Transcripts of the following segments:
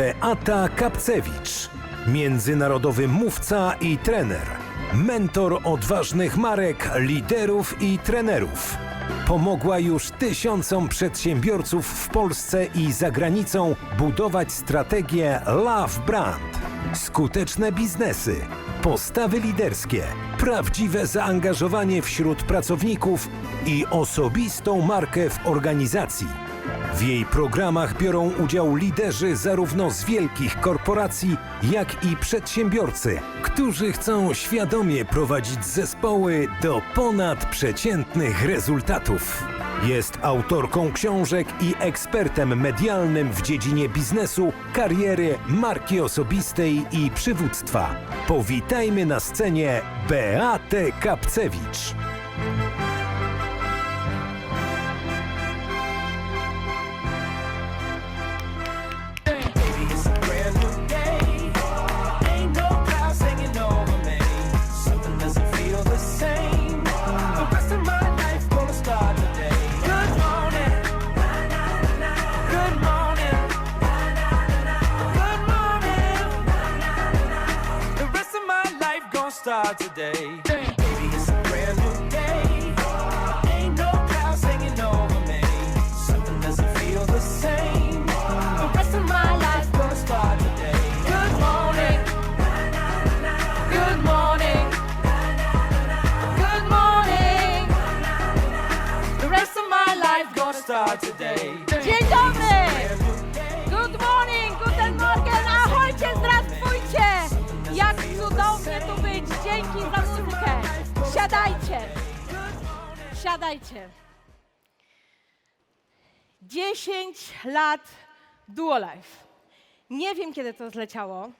Beata Kapcewicz, międzynarodowy mówca i trener, mentor odważnych marek, liderów i trenerów. Pomogła już tysiącom przedsiębiorców w Polsce i za granicą budować strategię Love Brand. Skuteczne biznesy, postawy liderskie, prawdziwe zaangażowanie wśród pracowników i osobistą markę w organizacji. W jej programach biorą udział liderzy zarówno z wielkich korporacji, jak i przedsiębiorcy, którzy chcą świadomie prowadzić zespoły do ponadprzeciętnych rezultatów. Jest autorką książek i ekspertem medialnym w dziedzinie biznesu, kariery, marki osobistej i przywództwa. Powitajmy na scenie Beatę Kapcewicz. Start today. Baby, it's a brand new day. Ain't no clouds hanging over me. Something doesn't feel the same. The rest of my life gonna start today. Good morning. Good morning. Good morning. The rest of my life gonna start today. Siadajcie, siadajcie. 10 lat Duo Life. Nie wiem, kiedy to zleciało,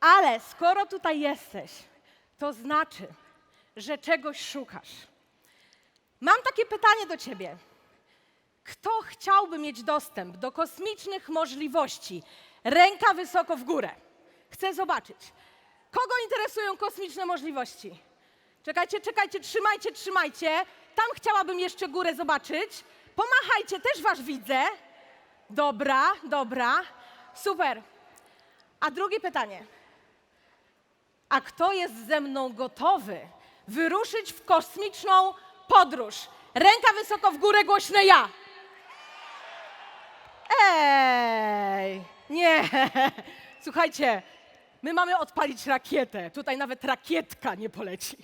ale skoro tutaj jesteś, to znaczy, że czegoś szukasz. Mam takie pytanie do ciebie. Kto chciałby mieć dostęp do kosmicznych możliwości? Ręka wysoko w górę. Chcę zobaczyć. Kogo interesują kosmiczne możliwości? Czekajcie, czekajcie, trzymajcie, trzymajcie. Tam chciałabym jeszcze górę zobaczyć. Pomachajcie, też was widzę. Dobra, dobra. Super. A drugie pytanie. A kto jest ze mną gotowy wyruszyć w kosmiczną podróż? Ręka wysoko w górę, głośne ja. Ej, nie. Słuchajcie, my mamy odpalić rakietę. Tutaj nawet rakietka nie poleci.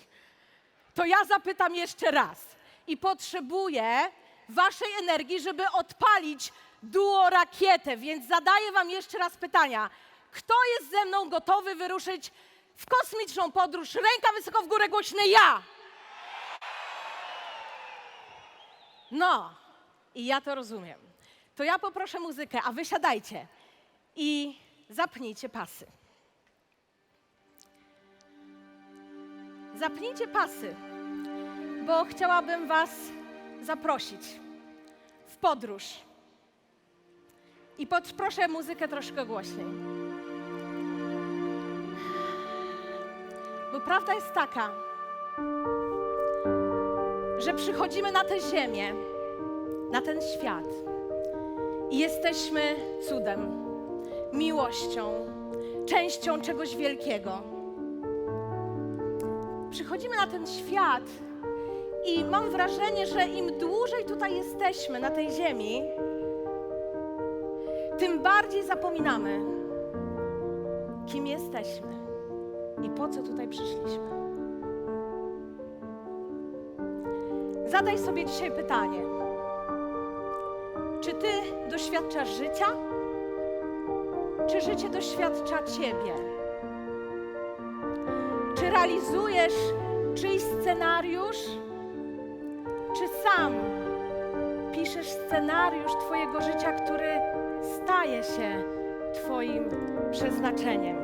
To ja zapytam jeszcze raz i potrzebuję waszej energii, żeby odpalić duo rakietę, więc zadaję wam jeszcze raz pytania. Kto jest ze mną gotowy wyruszyć w kosmiczną podróż? Ręka wysoko w górę, głośne ja. No, i ja to rozumiem. To ja poproszę muzykę, a wy siadajcie i zapnijcie pasy. Zapnijcie pasy, bo chciałabym was zaprosić w podróż. I poproszę muzykę troszkę głośniej. Bo prawda jest taka, że przychodzimy na tę ziemię, na ten świat i jesteśmy cudem, miłością, częścią czegoś wielkiego. Przychodzimy na ten świat i mam wrażenie, że im dłużej tutaj jesteśmy na tej ziemi, tym bardziej zapominamy, kim jesteśmy i po co tutaj przyszliśmy. Zadaj sobie dzisiaj pytanie: czy ty doświadczasz życia, czy życie doświadcza ciebie? Czy realizujesz czyjś scenariusz, scenariusz Twojego życia, który staje się Twoim przeznaczeniem?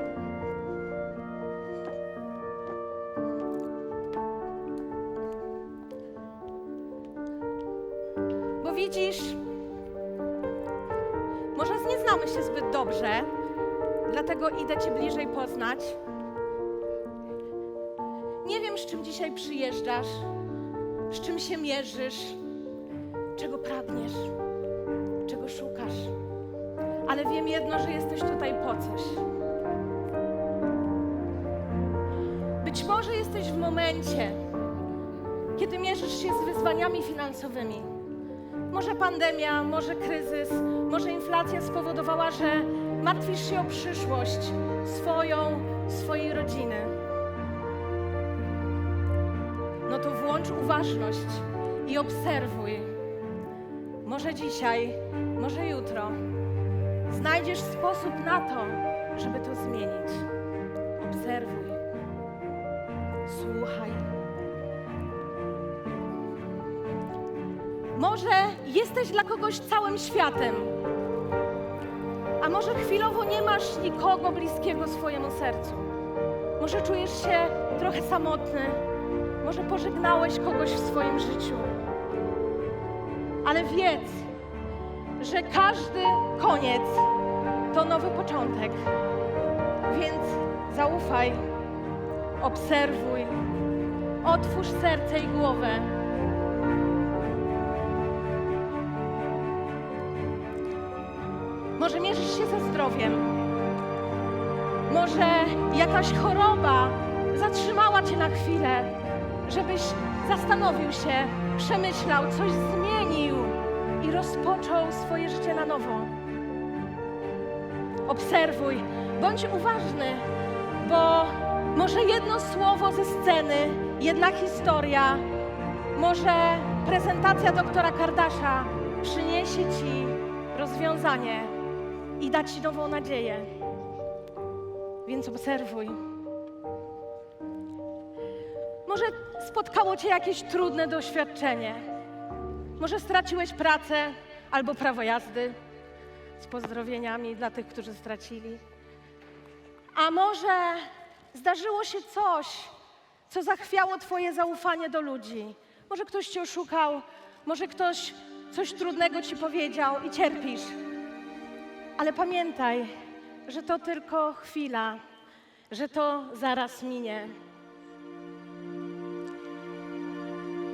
Bo widzisz, może nie znamy się zbyt dobrze, dlatego idę Cię bliżej poznać. Nie wiem, z czym dzisiaj przyjeżdżasz, z czym się mierzysz, czego szukasz. ale wiem jedno, że jesteś tutaj po coś. Być może jesteś w momencie, kiedy mierzysz się z wyzwaniami finansowymi. Może pandemia, może kryzys, może inflacja spowodowała, że martwisz się o przyszłość swoją, swojej rodziny. No to włącz uważność i obserwuj. Może dzisiaj, może jutro znajdziesz sposób na to, żeby to zmienić. Obserwuj. Słuchaj. Może jesteś dla kogoś całym światem, a może chwilowo nie masz nikogo bliskiego swojemu sercu. Może czujesz się trochę samotny, może pożegnałeś kogoś w swoim życiu. Ale wiedz, że każdy koniec to nowy początek. Więc zaufaj, obserwuj, otwórz serce i głowę. Może mierzysz się ze zdrowiem. Może jakaś choroba zatrzymała cię na chwilę, żebyś zastanowił się, przemyślał, coś zmienił i rozpoczął swoje życie na nowo. Obserwuj, bądź uważny, bo może jedno słowo ze sceny, jedna historia, może prezentacja doktora Kardasza przyniesie ci rozwiązanie i da ci nową nadzieję. Więc obserwuj. Może spotkało cię jakieś trudne doświadczenie. Może straciłeś pracę albo prawo jazdy. Z pozdrowieniami dla tych, którzy stracili. A może zdarzyło się coś, co zachwiało Twoje zaufanie do ludzi. Może ktoś Cię oszukał, może ktoś coś trudnego Ci powiedział i cierpisz. Ale pamiętaj, że to tylko chwila, że to zaraz minie.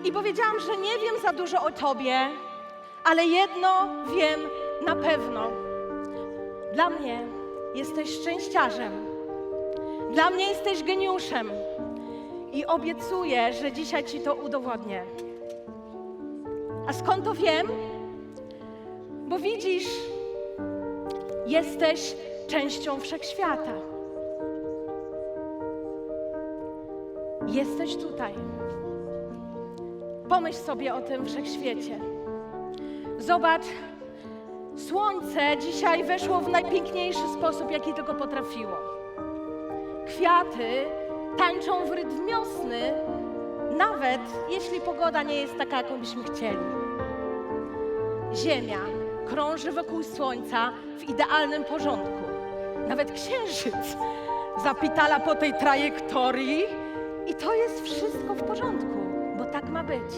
I powiedziałam, że nie wiem za dużo o Tobie, ale jedno wiem na pewno. Dla mnie jesteś szczęściarzem. Dla mnie jesteś geniuszem. I obiecuję, że dzisiaj Ci to udowodnię. A skąd to wiem? Bo widzisz, jesteś częścią wszechświata. Jesteś tutaj. Pomyśl sobie o tym wszechświecie. Zobacz, słońce dzisiaj weszło w najpiękniejszy sposób, jaki tylko potrafiło. Kwiaty tańczą w rytm wiosny, nawet jeśli pogoda nie jest taka, jaką byśmy chcieli. Ziemia krąży wokół Słońca w idealnym porządku. Nawet Księżyc zapitala po tej trajektorii i to jest wszystko w porządku, bo tak ma być.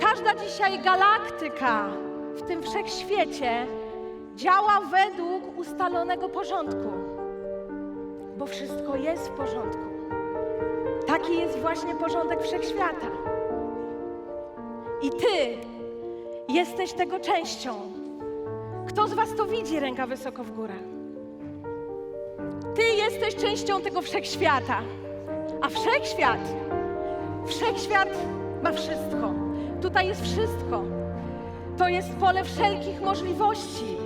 Każda dzisiaj galaktyka w tym wszechświecie działa według ustalonego porządku, bo wszystko jest w porządku. Taki jest właśnie porządek wszechświata. I ty jesteś tego częścią. Kto z Was to widzi, ręka wysoko w górę? Ty jesteś częścią tego wszechświata. A wszechświat, wszechświat ma wszystko. Tutaj jest wszystko. To jest pole wszelkich możliwości.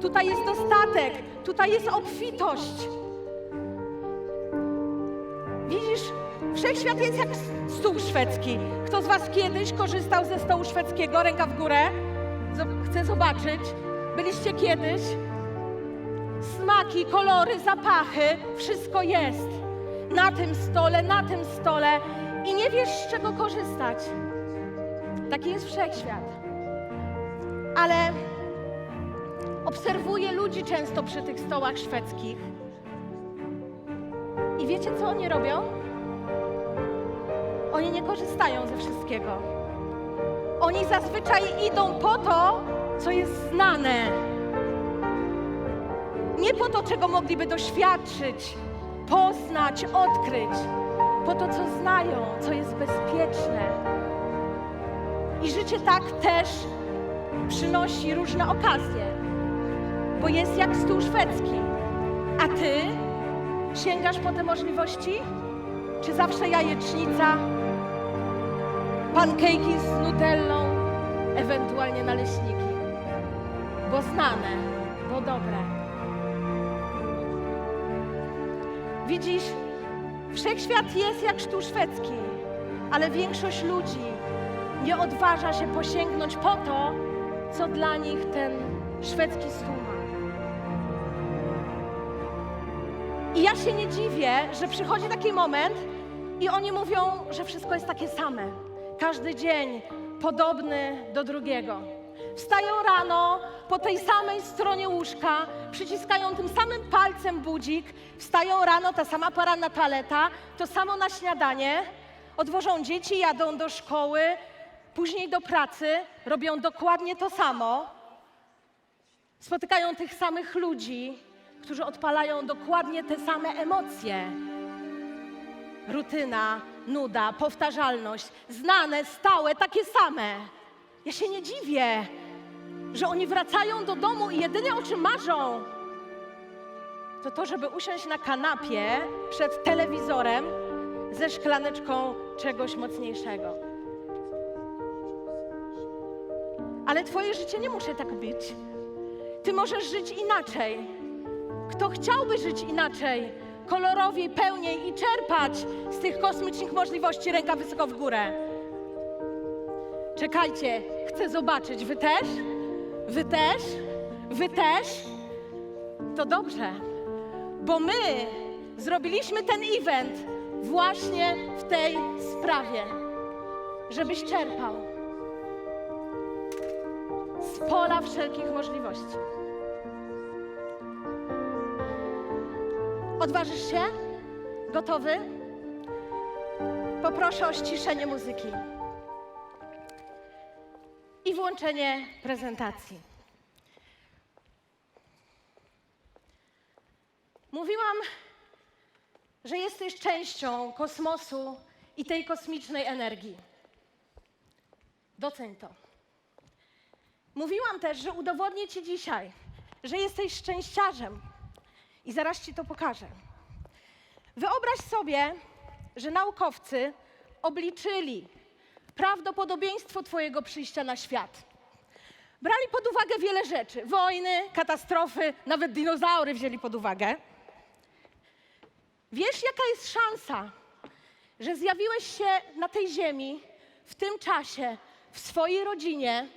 Tutaj jest dostatek, tutaj jest obfitość. Widzisz, wszechświat jest jak stół szwedzki. Kto z Was kiedyś korzystał ze stołu szwedzkiego? Ręka w górę. Chcę zobaczyć. Byliście kiedyś? Smaki, kolory, zapachy, wszystko jest. Na tym stole, na tym stole i nie wiesz z czego korzystać. Taki jest wszechświat. Ale obserwuję ludzi często przy tych stołach szwedzkich. I wiecie, co oni robią? Oni nie korzystają ze wszystkiego. Oni zazwyczaj idą po to, co jest znane. Nie po to, czego mogliby doświadczyć, poznać, odkryć. Po to, co znają, co jest bezpieczne. I życie tak też przynosi różne okazje. bo jest jak stół szwedzki. A ty sięgasz po te możliwości? Czy zawsze jajecznica, pankejki z nutellą, ewentualnie naleśniki? Bo znane, bo dobre. Widzisz, wszechświat jest jak sztuk szwedzki, ale większość ludzi nie odważa się posięgnąć po to, co dla nich ten szwedzki stół. I ja się nie dziwię, że przychodzi taki moment i oni mówią, że wszystko jest takie same. Każdy dzień podobny do drugiego. Wstają rano po tej samej stronie łóżka, przyciskają tym samym palcem budzik, wstają rano, ta sama poranna toaleta, to samo na śniadanie, odwożą dzieci, jadą do szkoły, później do pracy, robią dokładnie to samo, spotykają tych samych ludzi, którzy odpalają dokładnie te same emocje. Rutyna, nuda, powtarzalność, znane, stałe, takie same. Ja się nie dziwię, że oni wracają do domu i jedyne o czym marzą, to to, żeby usiąść na kanapie przed telewizorem ze szklaneczką czegoś mocniejszego. Ale Twoje życie nie musi tak być. Ty możesz żyć inaczej. Kto chciałby żyć inaczej, kolorowiej, pełniej i czerpać z tych kosmicznych możliwości ręka wysoko w górę? Czekajcie, chcę zobaczyć. Wy też? Wy też? Wy też? To dobrze, bo my zrobiliśmy ten event właśnie w tej sprawie, żebyś czerpał z pola wszelkich możliwości. Odważysz się? Gotowy? Poproszę o ściszenie muzyki i włączenie prezentacji. Mówiłam, że jesteś częścią kosmosu i tej kosmicznej energii. Doceń to. Mówiłam też, że udowodnię Ci dzisiaj, że jesteś szczęściarzem i zaraz Ci to pokażę. Wyobraź sobie, że naukowcy obliczyli prawdopodobieństwo Twojego przyjścia na świat. Brali pod uwagę wiele rzeczy: wojny, katastrofy, nawet dinozaury wzięli pod uwagę. Wiesz, jaka jest szansa, że zjawiłeś się na tej ziemi w tym czasie, w swojej rodzinie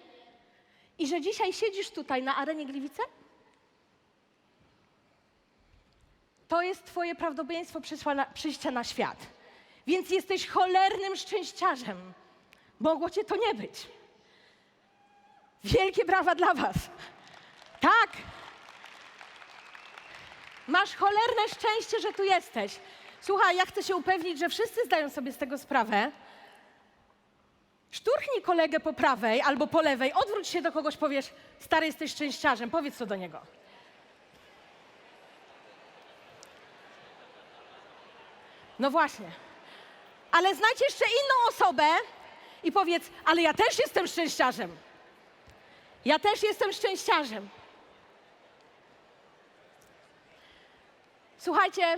i że dzisiaj siedzisz tutaj na arenie Gliwice? To jest Twoje prawdopodobieństwo przyszła na, przyjścia na świat. Więc jesteś cholernym szczęściarzem. Mogło cię to nie być. Wielkie brawa dla Was. Tak. Masz cholerne szczęście, że tu jesteś. Słuchaj, ja chcę się upewnić, że wszyscy zdają sobie z tego sprawę. Szturchnij kolegę po prawej albo po lewej, odwróć się do kogoś, powiesz, stary, jesteś szczęściarzem, powiedz to do niego. No właśnie. Ale znajdź jeszcze inną osobę i powiedz, ale ja też jestem szczęściarzem. Ja też jestem szczęściarzem. Słuchajcie,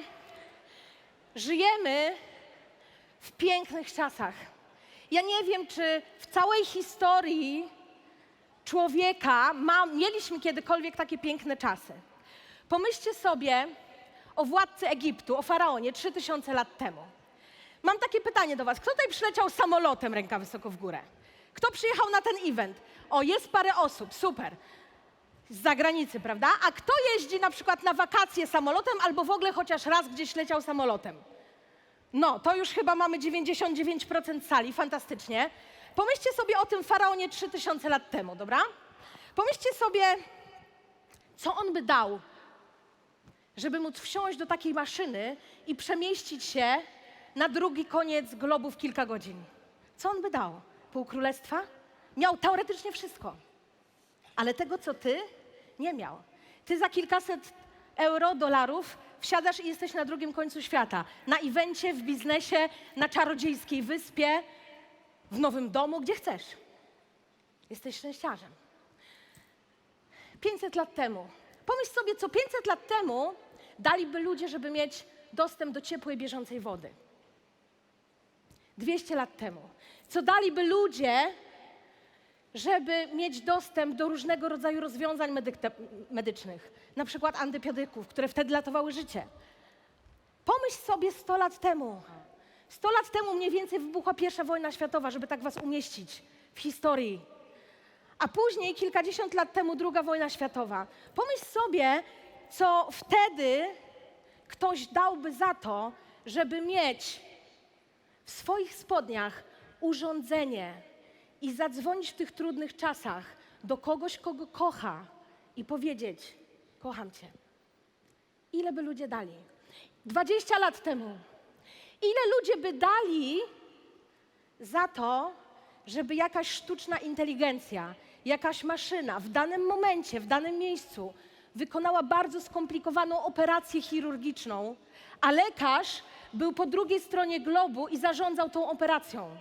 żyjemy w pięknych czasach. Ja nie wiem, czy w całej historii człowieka ma, mieliśmy kiedykolwiek takie piękne czasy. Pomyślcie sobie o władcy Egiptu, o faraonie 3000 lat temu. Mam takie pytanie do Was. Kto tutaj przyleciał samolotem ręka wysoko w górę? Kto przyjechał na ten event? O, jest parę osób, super. Z zagranicy, prawda? A kto jeździ na przykład na wakacje samolotem albo w ogóle chociaż raz gdzieś leciał samolotem? No, to już chyba mamy 99% sali, fantastycznie. Pomyślcie sobie o tym faraonie 3000 lat temu, dobra? Pomyślcie sobie, co on by dał, żeby móc wsiąść do takiej maszyny i przemieścić się na drugi koniec globu w kilka godzin. Co on by dał? Pół królestwa? Miał teoretycznie wszystko. Ale tego, co ty, nie miał. Ty za kilkaset euro, dolarów wsiadasz i jesteś na drugim końcu świata. Na evencie, w biznesie, na czarodziejskiej wyspie, w nowym domu, gdzie chcesz. Jesteś szczęściarzem. 500 lat temu Pomyśl sobie, co 500 lat temu daliby ludzie, żeby mieć dostęp do ciepłej, bieżącej wody. 200 lat temu. Co daliby ludzie, żeby mieć dostęp do różnego rodzaju rozwiązań medycznych, na przykład antybiotyków, które wtedy ratowały życie. Pomyśl sobie 100 lat temu. 100 lat temu mniej więcej wybuchła pierwsza wojna światowa, żeby tak was umieścić w historii. A później, kilkadziesiąt lat temu, druga wojna światowa. Pomyśl sobie, co wtedy ktoś dałby za to, żeby mieć w swoich spodniach urządzenie i zadzwonić w tych trudnych czasach do kogoś, kogo kocha i powiedzieć: Kocham Cię. Ile by ludzie dali? 20 lat temu. Ile ludzie by dali za to, żeby jakaś sztuczna inteligencja, jakaś maszyna w danym momencie, w danym miejscu wykonała bardzo skomplikowaną operację chirurgiczną, a lekarz był po drugiej stronie globu i zarządzał tą operacją?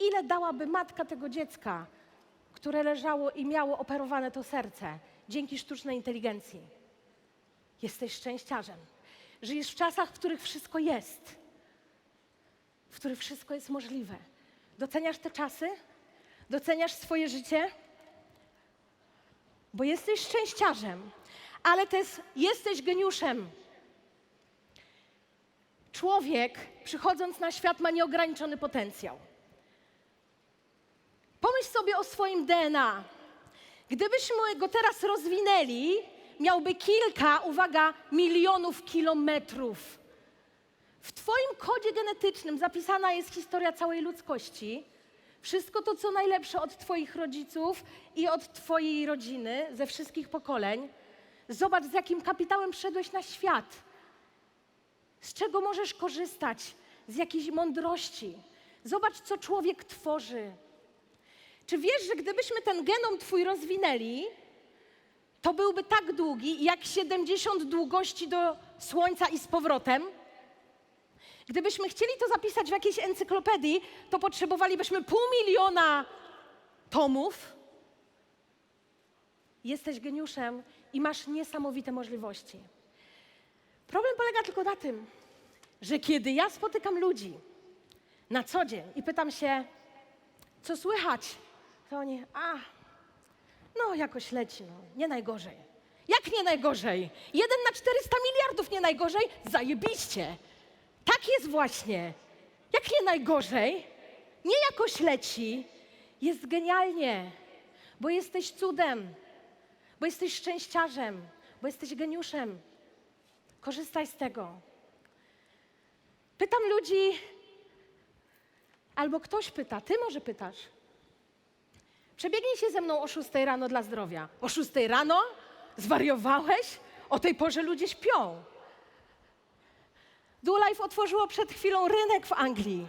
Ile dałaby matka tego dziecka, które leżało i miało operowane to serce dzięki sztucznej inteligencji? Jesteś szczęściarzem. Żyjesz w czasach, w których wszystko jest, w których wszystko jest możliwe. Doceniasz te czasy? Doceniasz swoje życie? Bo jesteś szczęściarzem, ale też jesteś geniuszem. Człowiek, przychodząc na świat, ma nieograniczony potencjał. Pomyśl sobie o swoim DNA. Gdybyśmy go teraz rozwinęli, miałby kilka, uwaga, milionów kilometrów. W Twoim kodzie genetycznym zapisana jest historia całej ludzkości. Wszystko to, co najlepsze od Twoich rodziców i od Twojej rodziny, ze wszystkich pokoleń. Zobacz, z jakim kapitałem przyszedłeś na świat. Z czego możesz korzystać, z jakiejś mądrości. Zobacz, co człowiek tworzy. Czy wiesz, że gdybyśmy ten genom Twój rozwinęli, to byłby tak długi jak 70 długości do Słońca i z powrotem? Gdybyśmy chcieli to zapisać w jakiejś encyklopedii, to potrzebowalibyśmy pół miliona tomów. Jesteś geniuszem i masz niesamowite możliwości. Problem polega tylko na tym, że kiedy ja spotykam ludzi na co dzień i pytam się, co słychać, to oni, a, no jakoś leci, no, nie najgorzej. Jak nie najgorzej? Jeden na 400 miliardów nie najgorzej? Zajebiście. Tak jest właśnie. Jak nie najgorzej? Nie jakoś leci. Jest genialnie, bo jesteś cudem, bo jesteś szczęściarzem, bo jesteś geniuszem. Korzystaj z tego. Pytam ludzi, albo ktoś pyta, ty może pytasz. Przebiegnij się ze mną o 6 rano dla zdrowia. O 6 rano? Zwariowałeś? O tej porze ludzie śpią. Duolife otworzyło przed chwilą rynek w Anglii.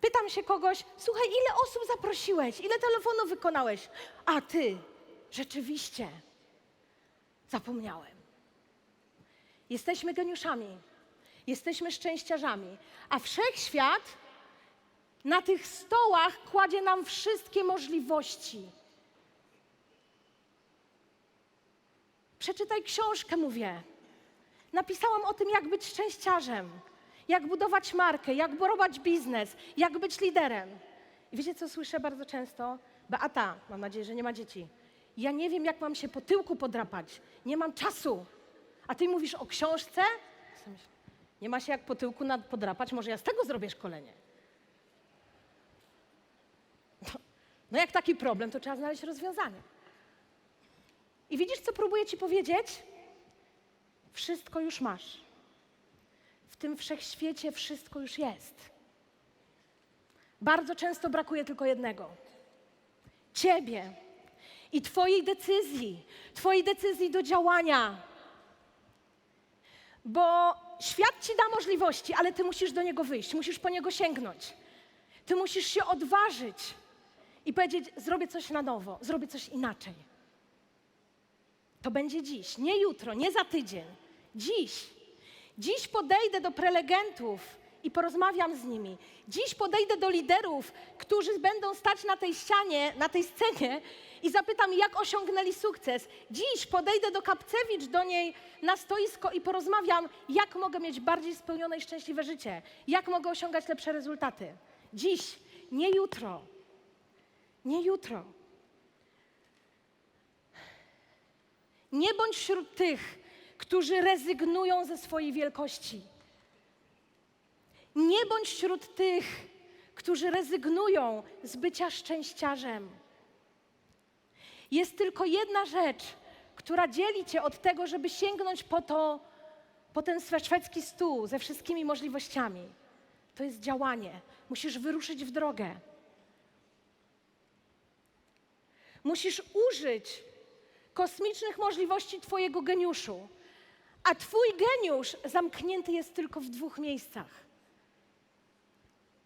Pytam się kogoś, słuchaj, ile osób zaprosiłeś? Ile telefonów wykonałeś? A ty, rzeczywiście, zapomniałem. Jesteśmy geniuszami, jesteśmy szczęściarzami, a wszechświat na tych stołach kładzie nam wszystkie możliwości. Przeczytaj książkę, mówię. Napisałam o tym, jak być szczęściarzem, jak budować markę, jak budować biznes, jak być liderem. I wiecie, co słyszę bardzo często? Beata, mam nadzieję, że nie ma dzieci. Ja nie wiem, jak mam się po tyłku podrapać. Nie mam czasu. A ty mówisz o książce? Nie ma się jak po tyłku podrapać, może ja z tego zrobię szkolenie. No jak taki problem, to trzeba znaleźć rozwiązanie. I widzisz, co próbuję ci powiedzieć? Wszystko już masz. W tym wszechświecie wszystko już jest. Bardzo często brakuje tylko jednego: ciebie i Twojej decyzji, Twojej decyzji do działania. Bo świat ci da możliwości, ale Ty musisz do niego wyjść, musisz po niego sięgnąć. Ty musisz się odważyć i powiedzieć: Zrobię coś na nowo, zrobię coś inaczej. To będzie dziś, nie jutro, nie za tydzień. Dziś. Dziś podejdę do prelegentów i porozmawiam z nimi. Dziś podejdę do liderów, którzy będą stać na tej ścianie, na tej scenie i zapytam, jak osiągnęli sukces. Dziś podejdę do Kapcewicz, do niej na stoisko i porozmawiam, jak mogę mieć bardziej spełnione i szczęśliwe życie, jak mogę osiągać lepsze rezultaty. Dziś, nie jutro. Nie jutro. Nie bądź wśród tych, którzy rezygnują ze swojej wielkości. Nie bądź wśród tych, którzy rezygnują z bycia szczęściarzem. Jest tylko jedna rzecz, która dzieli cię od tego, żeby sięgnąć po, to, po ten szwedzki stół ze wszystkimi możliwościami. To jest działanie. Musisz wyruszyć w drogę. Musisz użyć kosmicznych możliwości Twojego geniuszu. A Twój geniusz zamknięty jest tylko w dwóch miejscach: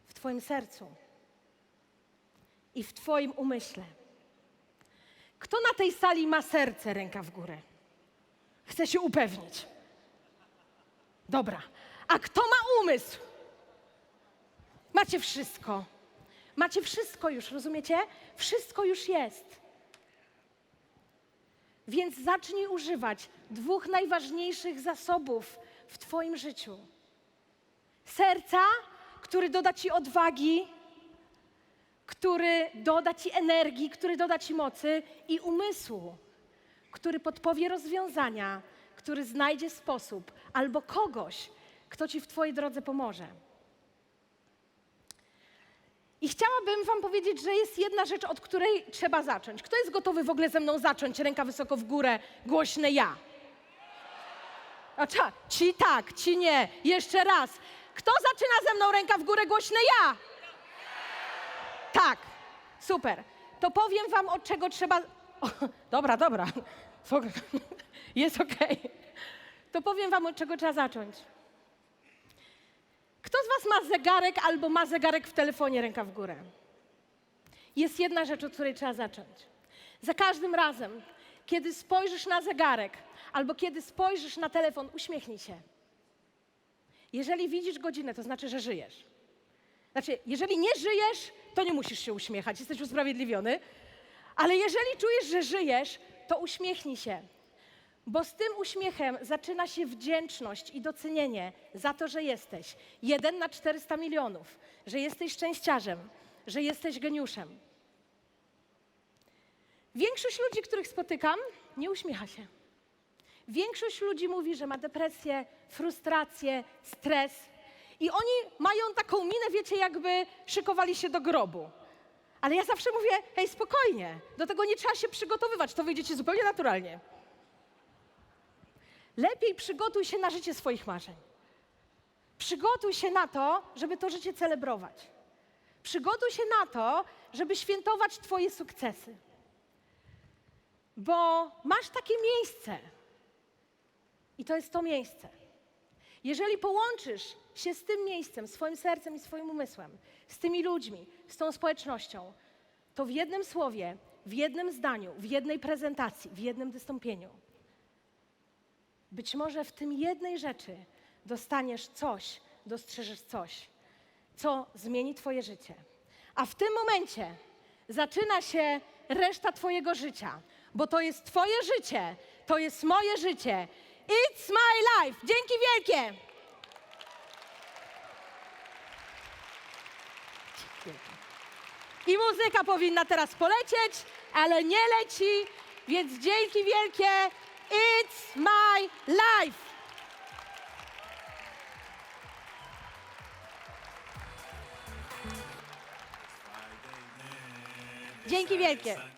w Twoim sercu i w Twoim umyśle. Kto na tej sali ma serce, ręka w górę? Chcę się upewnić. Dobra. A kto ma umysł? Macie wszystko. Macie wszystko już, rozumiecie? Wszystko już jest. Więc zacznij używać dwóch najważniejszych zasobów w Twoim życiu: serca, który doda Ci odwagi, który doda Ci energii, który doda Ci mocy, i umysłu, który podpowie rozwiązania, który znajdzie sposób albo kogoś, kto Ci w Twojej drodze pomoże. I chciałabym Wam powiedzieć, że jest jedna rzecz, od której trzeba zacząć. Kto jest gotowy w ogóle ze mną zacząć? Ręka wysoko w górę, głośne ja. A cza, ci tak, ci nie. Jeszcze raz. Kto zaczyna ze mną ręka w górę, głośne ja? Tak, super. To powiem Wam, od czego trzeba. O, dobra, dobra. Jest okej. To powiem Wam, od czego trzeba zacząć. Kto z Was ma zegarek albo ma zegarek w telefonie, ręka w górę? Jest jedna rzecz, od której trzeba zacząć. Za każdym razem, kiedy spojrzysz na zegarek albo kiedy spojrzysz na telefon, uśmiechnij się. Jeżeli widzisz godzinę, to znaczy, że żyjesz. Znaczy, jeżeli nie żyjesz, to nie musisz się uśmiechać, jesteś usprawiedliwiony. Ale jeżeli czujesz, że żyjesz, to uśmiechnij się. Bo z tym uśmiechem zaczyna się wdzięczność i docenienie za to, że jesteś. Jeden na 400 milionów, że jesteś szczęściarzem, że jesteś geniuszem. Większość ludzi, których spotykam, nie uśmiecha się. Większość ludzi mówi, że ma depresję, frustrację, stres. I oni mają taką minę, wiecie, jakby szykowali się do grobu. Ale ja zawsze mówię, hej, spokojnie, do tego nie trzeba się przygotowywać, to wyjdzie ci zupełnie naturalnie. Lepiej przygotuj się na życie swoich marzeń. Przygotuj się na to, żeby to życie celebrować. Przygotuj się na to, żeby świętować Twoje sukcesy. Bo masz takie miejsce. I to jest to miejsce. Jeżeli połączysz się z tym miejscem, swoim sercem i swoim umysłem, z tymi ludźmi, z tą społecznością, to w jednym słowie, w jednym zdaniu, w jednej prezentacji, w jednym wystąpieniu, być może w tym jednej rzeczy dostaniesz coś, dostrzeżesz coś, co zmieni Twoje życie. A w tym momencie zaczyna się reszta Twojego życia, bo to jest Twoje życie, to jest moje życie. It's my life. Dzięki wielkie. I muzyka powinna teraz polecieć, ale nie leci, więc dzięki wielkie. It's my life. Dzięki wielkie.